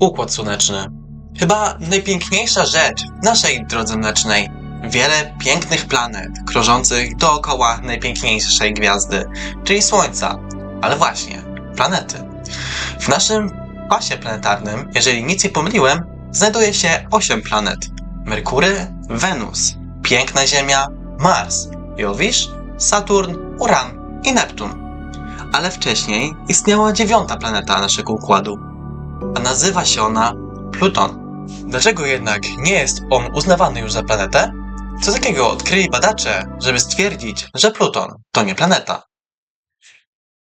Układ Słoneczny. Chyba najpiękniejsza rzecz w naszej drodze mlecznej. Wiele pięknych planet krążących dookoła najpiękniejszej gwiazdy, czyli Słońca. Ale właśnie, planety. W naszym pasie planetarnym, jeżeli nic nie pomyliłem, znajduje się 8 planet. Merkury, Wenus, piękna Ziemia, Mars, Jowisz, Saturn, Uran i Neptun. Ale wcześniej istniała dziewiąta planeta naszego układu, a nazywa się ona Pluton. Dlaczego jednak nie jest on uznawany już za planetę? Co takiego odkryli badacze, żeby stwierdzić, że Pluton to nie planeta?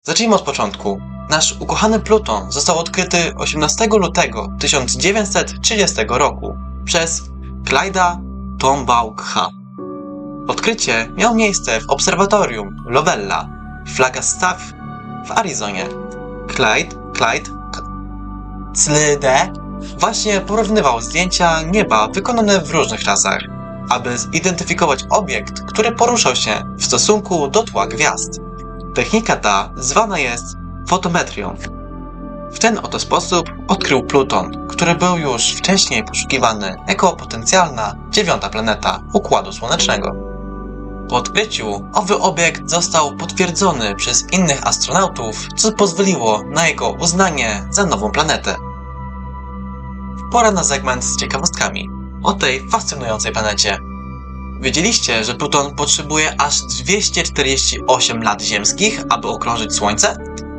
Zacznijmy od początku. Nasz ukochany Pluton został odkryty 18 lutego 1930 roku przez Clyda Tombaugha. Odkrycie miało miejsce w obserwatorium Lovella w Flagstaff w Arizonie. Clyde, Clyde, Clyde właśnie porównywał zdjęcia nieba wykonane w różnych czasach, aby zidentyfikować obiekt, który poruszał się w stosunku do tła gwiazd. Technika ta zwana jest fotometrią. W ten oto sposób odkrył Pluton, który był już wcześniej poszukiwany jako potencjalna dziewiąta planeta Układu Słonecznego. Po odkryciu owy obiekt został potwierdzony przez innych astronautów, co pozwoliło na jego uznanie za nową planetę. Pora na segment z ciekawostkami o tej fascynującej planecie. Wiedzieliście, że Pluton potrzebuje aż 248 lat ziemskich, aby okrążyć Słońce?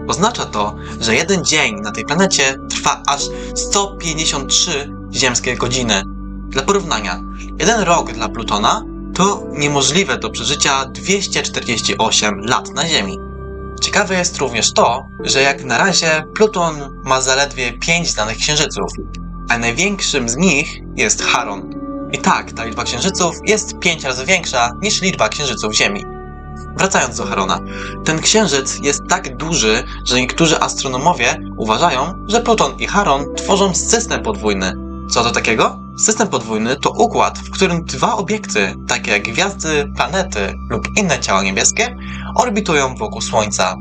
Oznacza to, że jeden dzień na tej planecie trwa aż 153 ziemskie godziny. Dla porównania, jeden rok dla Plutona to niemożliwe do przeżycia 248 lat na Ziemi. Ciekawe jest również to, że jak na razie Pluton ma zaledwie 5 znanych księżyców, a największym z nich jest Charon. I tak, ta liczba księżyców jest 5 razy większa niż liczba księżyców Ziemi. Wracając do Charona, ten księżyc jest tak duży, że niektórzy astronomowie uważają, że Pluton i Charon tworzą system podwójny. Co to takiego? System podwójny to układ, w którym dwa obiekty, takie jak gwiazdy, planety lub inne ciała niebieskie, orbitują wokół Słońca.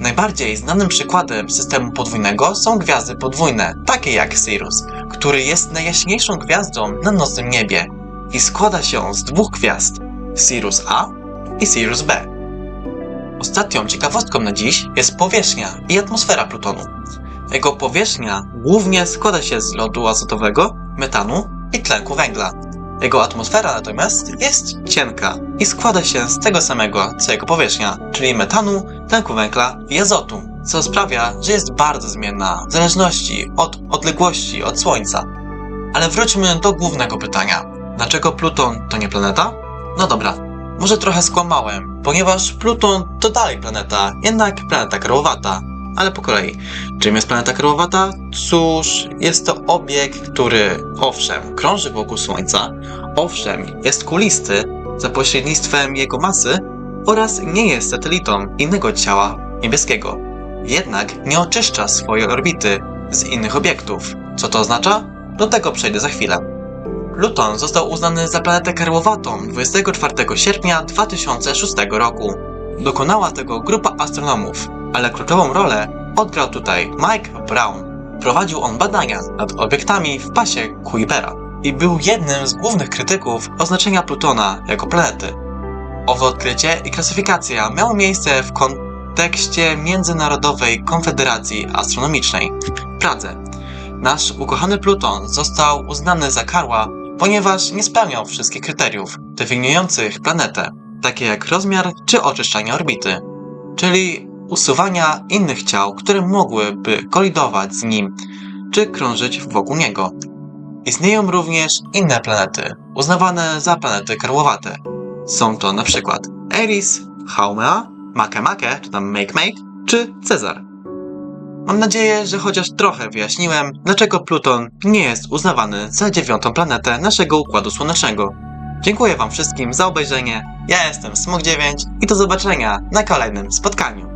Najbardziej znanym przykładem systemu podwójnego są gwiazdy podwójne, takie jak Sirius, który jest najjaśniejszą gwiazdą na nocnym niebie i składa się z dwóch gwiazd Sirius A i Sirius B. Ostatnią ciekawostką na dziś jest powierzchnia i atmosfera Plutonu. Jego powierzchnia głównie składa się z lodu azotowego, metanu i tlenku węgla. Jego atmosfera natomiast jest cienka i składa się z tego samego co jego powierzchnia, czyli metanu, tlenku węgla i azotu, co sprawia, że jest bardzo zmienna w zależności od odległości od Słońca. Ale wróćmy do głównego pytania. Dlaczego Pluton to nie planeta? No dobra, może trochę skłamałem, ponieważ Pluton to dalej planeta, jednak planeta karłowata. Ale po kolei. Czym jest planeta karłowata? Cóż, jest to obiekt, który owszem krąży wokół Słońca, owszem jest kulisty za pośrednictwem jego masy oraz nie jest satelitą innego ciała niebieskiego. Jednak nie oczyszcza swojej orbity z innych obiektów. Co to oznacza? Do tego przejdę za chwilę. Pluton został uznany za planetę karłowatą 24 sierpnia 2006 roku. Dokonała tego grupa astronomów, ale kluczową rolę odgrał tutaj Mike Brown. Prowadził on badania nad obiektami w pasie Kuipera i był jednym z głównych krytyków oznaczenia Plutona jako planety. Owe odkrycie i klasyfikacja miało miejsce w kontekście Międzynarodowej Konfederacji Astronomicznej w Pradze. Nasz ukochany Pluton został uznany za karła, ponieważ nie spełniał wszystkich kryteriów definiujących planetę, takie jak rozmiar czy oczyszczanie orbity, czyli usuwania innych ciał, które mogłyby kolidować z nim czy krążyć wokół niego. Istnieją również inne planety, uznawane za planety karłowate. Są to na przykład Eris, Haumea, Makemake, czy tam Make Make, czy Cezar. Mam nadzieję, że chociaż trochę wyjaśniłem, dlaczego Pluton nie jest uznawany za dziewiątą planetę naszego Układu Słonecznego. Dziękuję Wam wszystkim za obejrzenie. Ja jestem Smok9 i do zobaczenia na kolejnym spotkaniu.